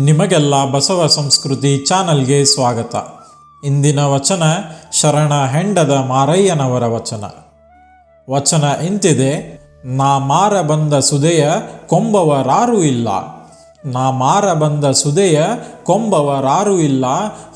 ನಿಮಗೆಲ್ಲ ಬಸವ ಸಂಸ್ಕೃತಿ ಚಾನಲ್ಗೆ ಸ್ವಾಗತ. ಇಂದಿನ ವಚನ ಶರಣ ಹೆಂಡದ ಮಾರಯ್ಯನವರ ವಚನ. ವಚನ ಇಂತಿದೆ, ನಾ ಮಾರ ಬಂದ ಸುದೆಯ ಕೊಂಬವರಾರೂ ಇಲ್ಲ. ನಾ ಮಾರ ಬಂದ ಸುದೆಯ ಕೊಂಬವರಾರು ಇಲ್ಲ.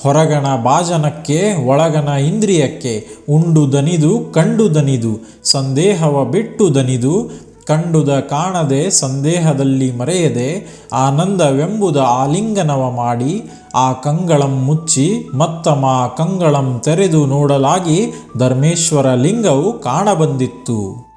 ಹೊರಗಣ ಬಾಜನಕ್ಕೆ ಒಳಗನ ಇಂದ್ರಿಯಕ್ಕೆ, ಉಂಡು ದನಿದು, ಕಂಡು ದನಿದು, ಸಂದೇಹವ ಬಿಟ್ಟು ದನಿದು ಕಂಡುದ ಕಾಣದೆ ಸಂದೇಹದಲ್ಲಿ ಮರೆಯದೆ ಆನಂದವೆಂಬುದ ಆಲಿಂಗನವ ಮಾಡಿ ಆ ಕಂಗಳಂ ಮುಚ್ಚಿ ಮತ್ತಮ ಕಂಗಳಂ ತೆರೆದು ನೋಡಲಾಗಿ ಧರ್ಮೇಶ್ವರ ಲಿಂಗವು ಕಾಣಬಂದಿತ್ತು.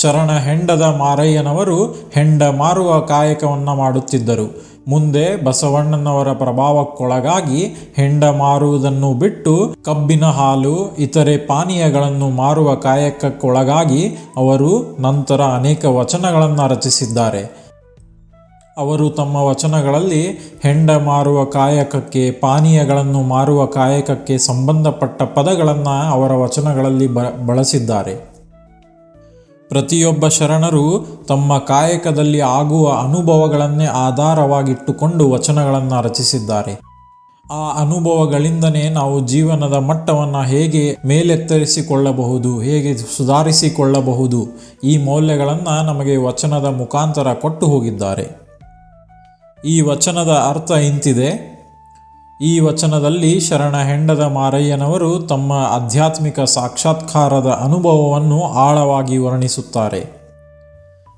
ಶರಣ ಹೆಂಡದ ಮಾರಯ್ಯನವರು ಹೆಂಡ ಮಾರುವ ಕಾಯಕವನ್ನು ಮಾಡುತ್ತಿದ್ದರು. ಮುಂದೆ ಬಸವಣ್ಣನವರ ಪ್ರಭಾವಕ್ಕೊಳಗಾಗಿ ಹೆಂಡ ಮಾರುವುದನ್ನು ಬಿಟ್ಟು ಕಬ್ಬಿನ ಹಾಲು, ಇತರೆ ಪಾನೀಯಗಳನ್ನು ಮಾರುವ ಕಾಯಕಕ್ಕೊಳಗಾಗಿ ಅವರು ನಂತರ ಅನೇಕ ವಚನಗಳನ್ನು ರಚಿಸಿದ್ದಾರೆ. ಅವರು ತಮ್ಮ ವಚನಗಳಲ್ಲಿ ಹೆಂಡ ಮಾರುವ ಕಾಯಕಕ್ಕೆ, ಪಾನೀಯಗಳನ್ನು ಮಾರುವ ಕಾಯಕಕ್ಕೆ ಸಂಬಂಧಪಟ್ಟ ಪದಗಳನ್ನು ಅವರ ವಚನಗಳಲ್ಲಿ ಬ, ಬಳಸಿದ್ದಾರೆ. ಪ್ರತಿಯೊಬ್ಬ ಶರಣರು ತಮ್ಮ ಕಾಯಕದಲ್ಲಿ ಆಗುವ ಅನುಭವಗಳನ್ನೇ ಆಧಾರವಾಗಿಟ್ಟುಕೊಂಡು ವಚನಗಳನ್ನು ರಚಿಸಿದ್ದಾರೆ. ಆ ಅನುಭವಗಳಿಂದನೇ ನಾವು ಜೀವನದ ಮಟ್ಟವನ್ನು ಹೇಗೆ ಮೇಲೆತ್ತರಿಸಿಕೊಳ್ಳಬಹುದು, ಹೇಗೆ ಸುಧಾರಿಸಿಕೊಳ್ಳಬಹುದು, ಈ ಮೌಲ್ಯಗಳನ್ನು ನಮಗೆ ವಚನದ ಮುಖಾಂತರ ಕೊಟ್ಟು ಹೋಗಿದ್ದಾರೆ. ಈ ವಚನದ ಅರ್ಥ ಇಂತಿದೆ. ಈ ವಚನದಲ್ಲಿ ಶರಣ ಹೆಂಡದ ಮಾರಯ್ಯನವರು ತಮ್ಮ ಆಧ್ಯಾತ್ಮಿಕ ಸಾಕ್ಷಾತ್ಕಾರದ ಅನುಭವವನ್ನು ಆಳವಾಗಿ ವರ್ಣಿಸುತ್ತಾರೆ.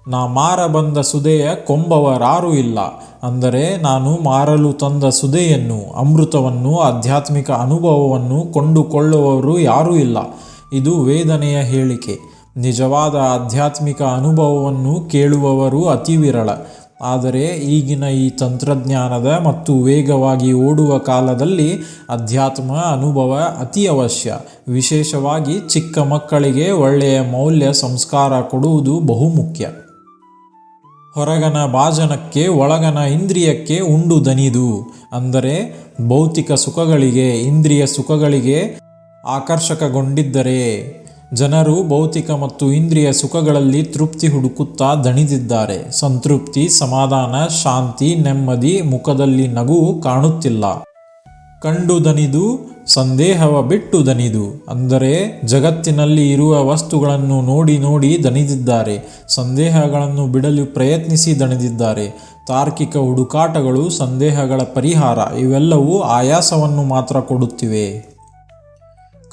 ನಾ ಮಾರ ಬಂದ ಸುದೆಯ ಕೊಂಬವರಾರೂ ಇಲ್ಲ. ಅಂದರೆ ನಾನು ಮಾರಲು ತಂದ ಸುದೆಯನ್ನು ಅಮೃತವನ್ನು, ಆಧ್ಯಾತ್ಮಿಕ ಅನುಭವವನ್ನು ಕೊಂಡುಕೊಳ್ಳುವವರು ಯಾರೂ ಇಲ್ಲ. ಇದು ವೇದನೆಯ ಹೇಳಿಕೆ. ನಿಜವಾದ ಆಧ್ಯಾತ್ಮಿಕ ಅನುಭವವನ್ನು ಕೇಳುವವರು ಅತಿ ವಿರಳ ಆದರೆ ಈಗಿನ ಈ ತಂತ್ರಜ್ಞಾನದ ಮತ್ತು ವೇಗವಾಗಿ ಓಡುವ ಕಾಲದಲ್ಲಿ ಅಧ್ಯಾತ್ಮ ಅನುಭವ ಅತಿ ಅವಶ್ಯ. ವಿಶೇಷವಾಗಿ ಚಿಕ್ಕ ಮಕ್ಕಳಿಗೆ ಒಳ್ಳೆಯ ಮೌಲ್ಯ ಸಂಸ್ಕಾರ ಕೊಡುವುದು ಬಹುಮುಖ್ಯ ಹೊರಗನ ಭಾಜನಕ್ಕೆ ಒಳಗನ ಇಂದ್ರಿಯಕ್ಕೆ ಉಂಡು ದನಿದು. ಅಂದರೆ ಭೌತಿಕ ಸುಖಗಳಿಗೆ, ಇಂದ್ರಿಯ ಸುಖಗಳಿಗೆ ಆಕರ್ಷಕಗೊಂಡಿದ್ದರೆ ಜನರು ಭೌತಿಕ ಮತ್ತು ಇಂದ್ರಿಯ ಸುಖಗಳಲ್ಲಿ ತೃಪ್ತಿ ಹುಡುಕುತ್ತಾ ದಣಿದಿದ್ದಾರೆ. ಸಂತೃಪ್ತಿ, ಸಮಾಧಾನ, ಶಾಂತಿ, ನೆಮ್ಮದಿ, ಮುಖದಲ್ಲಿ ನಗು ಕಾಣುತ್ತಿಲ್ಲ. ಕಂಡು ದನಿದು ಸಂದೇಹವ ಬಿಟ್ಟು ದನಿದು ಅಂದರೆ ಜಗತ್ತಿನಲ್ಲಿ ಇರುವ ವಸ್ತುಗಳನ್ನು ನೋಡಿ ನೋಡಿ ದಣಿದಿದ್ದಾರೆ. ಸಂದೇಹಗಳನ್ನು ಬಿಡಲು ಪ್ರಯತ್ನಿಸಿ ದಣಿದಿದ್ದಾರೆ. ತಾರ್ಕಿಕ ಹುಡುಕಾಟಗಳು, ಸಂದೇಹಗಳ ಪರಿಹಾರ ಇವೆಲ್ಲವೂ ಆಯಾಸವನ್ನು ಮಾತ್ರ ಕೊಡುತ್ತಿವೆ.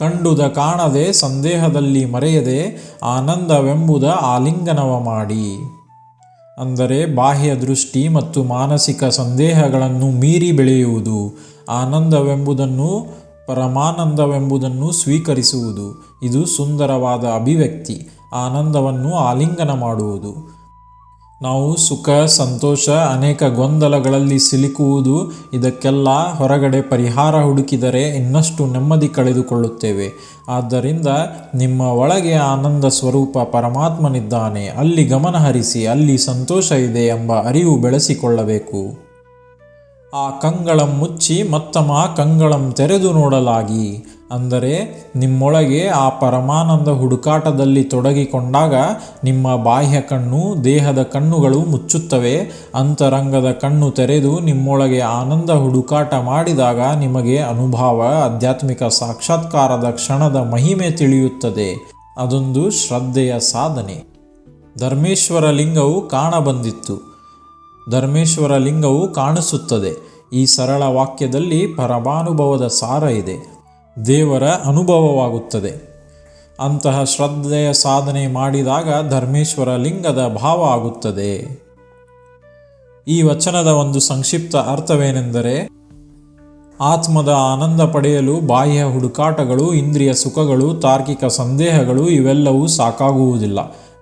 ಕಂಡುದ ಕಾಣದೆ ಸಂದೇಹದಲ್ಲಿ ಮರೆಯದೆ ಆನಂದವೆಂಬುದ ಆಲಿಂಗನವ ಮಾಡಿ. ಅಂದರೆ ಬಾಹ್ಯ ದೃಷ್ಟಿ ಮತ್ತು ಮಾನಸಿಕ ಸಂದೇಹಗಳನ್ನು ಮೀರಿ ಬೆಳೆಯುವುದು, ಆನಂದವೆಂಬುದನ್ನು, ಪರಮಾನಂದವೆಂಬುದನ್ನು ಸ್ವೀಕರಿಸುವುದು. ಇದು ಸುಂದರವಾದ ಅಭಿವ್ಯಕ್ತಿ, ಆನಂದವನ್ನು ಆಲಿಂಗನ ಮಾಡುವುದು. ನಾವು ಸುಖ, ಸಂತೋಷ, ಅನೇಕ ಗೊಂದಲಗಳಲ್ಲಿ ಸಿಲುಕುವುದು, ಇದಕ್ಕೆಲ್ಲ ಹೊರಗಡೆ ಪರಿಹಾರ ಹುಡುಕಿದರೆ ಇನ್ನಷ್ಟು ನೆಮ್ಮದಿ ಕಳೆದುಕೊಳ್ಳುತ್ತೇವೆ. ಆದ್ದರಿಂದ ನಿಮ್ಮ ಒಳಗೆ ಆನಂದ ಸ್ವರೂಪ ಪರಮಾತ್ಮನಿದ್ದಾನೆ. ಅಲ್ಲಿ ಗಮನ ಹರಿಸಿ ಅಲ್ಲಿ ಸಂತೋಷ ಇದೆ ಎಂಬ ಅರಿವು ಬೆಳೆಸಿಕೊಳ್ಳಬೇಕು. ಆ ಕಂಗಳಂ ಮುಚ್ಚಿ ಮತ್ತಮ ಕಂಗಳಂ ತೆರೆದು ನೋಡಲಾಗಿ. ಅಂದರೆ ನಿಮ್ಮೊಳಗೆ ಆ ಪರಮಾನಂದ ಹುಡುಕಾಟದಲ್ಲಿ ತೊಡಗಿಕೊಂಡಾಗ ನಿಮ್ಮ ಬಾಹ್ಯ ಕಣ್ಣು, ದೇಹದ ಕಣ್ಣುಗಳು ಮುಚ್ಚುತ್ತವೆ. ಅಂತರಂಗದ ಕಣ್ಣು ತೆರೆದು ನಿಮ್ಮೊಳಗೆ ಆನಂದ ಹುಡುಕಾಟ ಮಾಡಿದಾಗ ನಿಮಗೆ ಅನುಭವ, ಆಧ್ಯಾತ್ಮಿಕ ಸಾಕ್ಷಾತ್ಕಾರದ ಕ್ಷಣದ ಮಹಿಮೆ ತಿಳಿಯುತ್ತದೆ. ಅದೊಂದು ಶ್ರದ್ಧೆಯ ಸಾಧನೆ. ಧರ್ಮೇಶ್ವರ ಲಿಂಗವು ಕಾಣಬಂದಿತ್ತು. ಧರ್ಮೇಶ್ವರ ಲಿಂಗವು ಕಾಣಿಸುತ್ತದೆ. ಈ ಸರಳ ವಾಕ್ಯದಲ್ಲಿ ಪರಮಾನುಭವದ ಸಾರ ಇದೆ. ದೇವರ ಅನುಭವವಾಗುತ್ತದೆ. ಅಂತಹ ಶ್ರದ್ಧೆಯ ಸಾಧನೆ ಮಾಡಿದಾಗ ಧರ್ಮೇಶ್ವರ ಲಿಂಗದ ಭಾವ ಆಗುತ್ತದೆ. ಈ ವಚನದ ಒಂದು ಸಂಕ್ಷಿಪ್ತ ಅರ್ಥವೇನೆಂದರೆ, ಆತ್ಮದ ಆನಂದ ಪಡೆಯಲು ಬಾಹ್ಯ ಹುಡುಕಾಟಗಳು, ಇಂದ್ರಿಯ ಸುಖಗಳು, ತಾರ್ಕಿಕ ಸಂದೇಹಗಳು ಇವೆಲ್ಲವೂ ಸಾಕಾಗುವುದಿಲ್ಲ.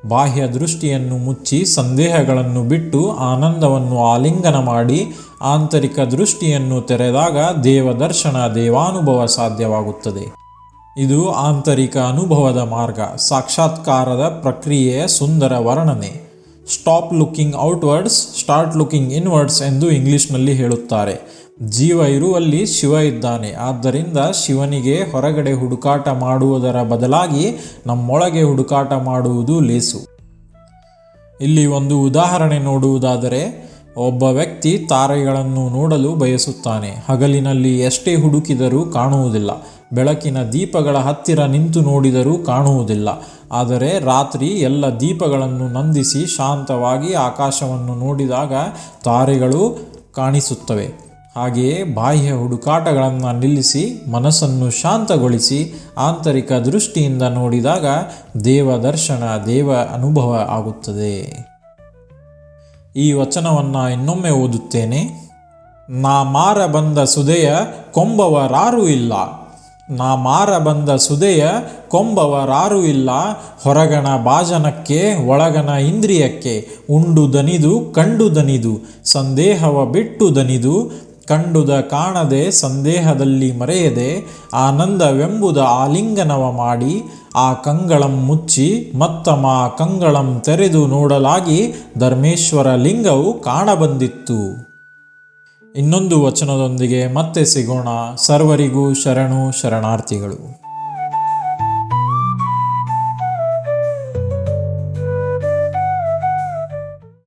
ಬಾಹ್ಯ ದೃಷ್ಟಿಯನ್ನು ಮುಚ್ಚಿ ಸಂದೇಹಗಳನ್ನು ಬಿಟ್ಟು ಆನಂದವನ್ನು ಆಲಿಂಗನ ಮಾಡಿ ಆಂತರಿಕ ದೃಷ್ಟಿಯನ್ನು ತೆರೆದಾಗ ದೇವದರ್ಶನ ದೇವಾನುಭವ ಸಾಧ್ಯವಾಗುತ್ತದೆ. ಇದು ಆಂತರಿಕ ಅನುಭವದ ಮಾರ್ಗ. ಸಾಕ್ಷಾತ್ಕಾರದ ಪ್ರಕ್ರಿಯೆಯ ಸುಂದರ ವರ್ಣನೆ. Stop looking outwards, start looking inwards ಎಂದು ಇಂಗ್ಲಿಷ್ನಲ್ಲಿ ಹೇಳುತ್ತಾರೆ. ಜೀವ ಇರುವಲ್ಲಿ ಶಿವ ಇದ್ದಾನೆ. ಆದ್ದರಿಂದ ಶಿವನಿಗೆ ಹೊರಗಡೆ ಹುಡುಕಾಟ ಮಾಡುವುದರ ಬದಲಾಗಿ ನಮ್ಮೊಳಗೆ ಹುಡುಕಾಟ ಮಾಡುವುದು ಲೇಸು. ಇಲ್ಲಿ ಒಂದು ಉದಾಹರಣೆ ನೋಡುವುದಾದರೆ, ಒಬ್ಬ ವ್ಯಕ್ತಿ ತಾರೆಗಳನ್ನು ನೋಡಲು ಬಯಸುತ್ತಾನೆ. ಹಗಲಿನಲ್ಲಿ ಎಷ್ಟೇ ಹುಡುಕಿದರೂ ಕಾಣುವುದಿಲ್ಲ. ಬೆಳಕಿನ ದೀಪಗಳ ಹತ್ತಿರ ನಿಂತು ನೋಡಿದರೂ ಕಾಣುವುದಿಲ್ಲ. ಆದರೆ ರಾತ್ರಿ ಎಲ್ಲ ದೀಪಗಳನ್ನು ನಂದಿಸಿ ಶಾಂತವಾಗಿ ಆಕಾಶವನ್ನು ನೋಡಿದಾಗ ತಾರೆಗಳು ಕಾಣಿಸುತ್ತವೆ. ಹಾಗೆಯೇ ಬಾಹ್ಯ ಹುಡುಕಾಟಗಳನ್ನು ನಿಲ್ಲಿಸಿ, ಮನಸ್ಸನ್ನು ಶಾಂತಗೊಳಿಸಿ, ಆಂತರಿಕ ದೃಷ್ಟಿಯಿಂದ ನೋಡಿದಾಗ ದೇವ ದರ್ಶನ, ದೇವ ಅನುಭವ ಆಗುತ್ತದೆ. ಈ ವಚನವನ್ನು ಇನ್ನೊಮ್ಮೆ ಓದುತ್ತೇನೆ. ನಾ ಮಾರ ಬಂದ ಸುದೆಯ ಕೊಂಬವರಾರೂ ಇಲ್ಲ. ನಾ ಮಾರ ಬಂದ ಸುದೆಯ ಕೊಂಬವರಾರೂ ಇಲ್ಲ. ಹೊರಗಣ ಬಾಜನಕ್ಕೆ ಒಳಗನ ಇಂದ್ರಿಯಕ್ಕೆ, ಉಂಡು ದನಿದು, ಕಂಡು ದನಿದು, ಸಂದೇಹವ ಬಿಟ್ಟು ದನಿದು ಕಂಡುದ ಕಾಣದೆ ಸಂದೇಹದಲ್ಲಿ ಮರೆಯದೆ ಆನಂದವೆಂಬುದ ಆಲಿಂಗನವ ಮಾಡಿ ಆ ಕಂಗಳಂ ಮುಚ್ಚಿ ಮತ್ತಮ ಕಂಗಳಂ ತೆರೆದು ನೋಡಲಾಗಿ ಧರ್ಮೇಶ್ವರ ಲಿಂಗವು ಕಾಣಬಂದಿತ್ತು. ಇನ್ನೊಂದು ವಚನದೊಂದಿಗೆ ಮತ್ತೆ ಸಿಗೋಣ. ಸರ್ವರಿಗೂ ಶರಣು ಶರಣಾರ್ಥಿಗಳು.